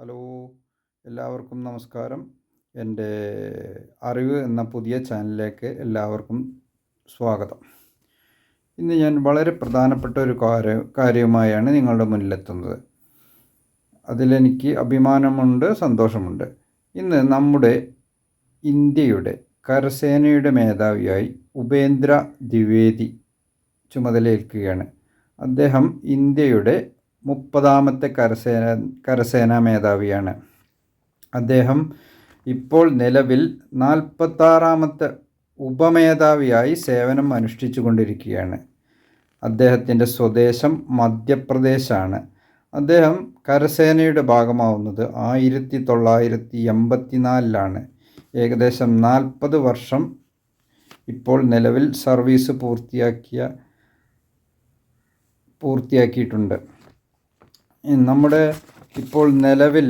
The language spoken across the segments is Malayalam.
ഹലോ എല്ലാവർക്കും നമസ്കാരം. എന്റെ അറിവ് എന്ന പുതിയ ചാനലിലേക്ക് എല്ലാവർക്കും സ്വാഗതം. ഇന്ന് ഞാൻ വളരെ പ്രധാനപ്പെട്ട ഒരു കാര്യ കാര്യവുമായാണ് നിങ്ങളുടെ മുന്നിലെത്തുന്നത്. അതിലെനിക്ക് അഭിമാനമുണ്ട് സന്തോഷമുണ്ട്. ഇന്ന് നമ്മുടെ ഇന്ത്യയുടെ കരസേനയുടെ മേധാവിയായി ഉപേന്ദ്ര ദ്വിവേദി ചുമതലയേൽക്കുകയാണ്. അദ്ദേഹം ഇന്ത്യയുടെ മുപ്പതാമത്തെ കരസേന കരസേനാ മേധാവിയാണ്. അദ്ദേഹം ഇപ്പോൾ നിലവിൽ നാൽപ്പത്താറാമത്തെ ഉപമേധാവിയായി സേവനം അനുഷ്ഠിച്ചു കൊണ്ടിരിക്കുകയാണ് അദ്ദേഹത്തിന്റെ സ്വദേശം മധ്യപ്രദേശാണ്. അദ്ദേഹം കരസേനയുടെ ഭാഗമാവുന്നത് ആയിരത്തി തൊള്ളായിരത്തി എൺപത്തിനാലിലാണ് ഏകദേശം നാൽപ്പത് വർഷം ഇപ്പോൾ നിലവിൽ സർവീസ് പൂർത്തിയാക്കിയ പൂർത്തിയാക്കിയിട്ടുണ്ട്. നമ്മുടെ ഇപ്പോൾ നിലവിൽ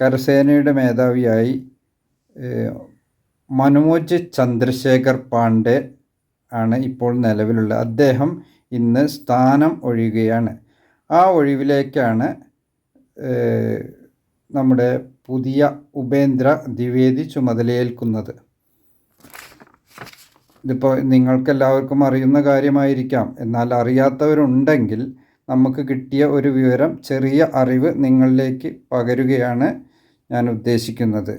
കരസേനയുടെ മേധാവിയായി മനോജ് ചന്ദ്രശേഖർ പാണ്ഡെ ആണ് ഇപ്പോൾ നിലവിലുള്ള അദ്ദേഹം ഇന്ന് സ്ഥാനം ഒഴിയുകയാണ്. ആ ഒഴിവിലേക്കാണ് നമ്മുടെ പുതിയ ഉപേന്ദ്ര ദ്വിവേദി ചുമതലയേൽക്കുന്നത്. ഇതിപ്പോൾ നിങ്ങൾക്കെല്ലാവർക്കും അറിയുന്ന കാര്യമായിരിക്കാം. എന്നാൽ അറിയാത്തവരുണ്ടെങ്കിൽ നമുക്ക് കിട്ടിയ ഒരു വിവരം ചെറിയ അറിവ് നിങ്ങളിലേക്ക് പകരുകയാണ് ഞാൻ ഉദ്ദേശിക്കുന്നത്.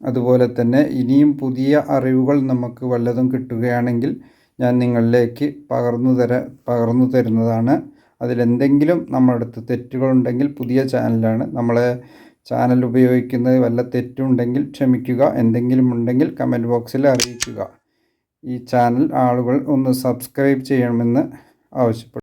അതുപോലെ തന്നെ ഇനിയും പുതിയ അറിവുകൾ നമുക്ക് വല്ലതും കിട്ടുകയാണെങ്കിൽ ഞാൻ നിങ്ങളിലേക്ക് പകർന്നു തര പകർന്നു തരുന്നതാണ്. അതിലെന്തെങ്കിലും നമ്മുടെ അടുത്ത് തെറ്റുകളുണ്ടെങ്കിൽ പുതിയ ചാനലാണ്. നമ്മളെ ചാനൽ ഉപയോഗിക്കുന്നത് വല്ല തെറ്റുണ്ടെങ്കിൽ ക്ഷമിക്കുക. എന്തെങ്കിലും ഉണ്ടെങ്കിൽ കമന്റ് ബോക്സിൽ അറിയിക്കുക. ഈ ചാനൽ ആളുകൾ ഒന്ന് സബ്സ്ക്രൈബ് ചെയ്യണമെന്ന് ആവശ്യപ്പെടുന്നു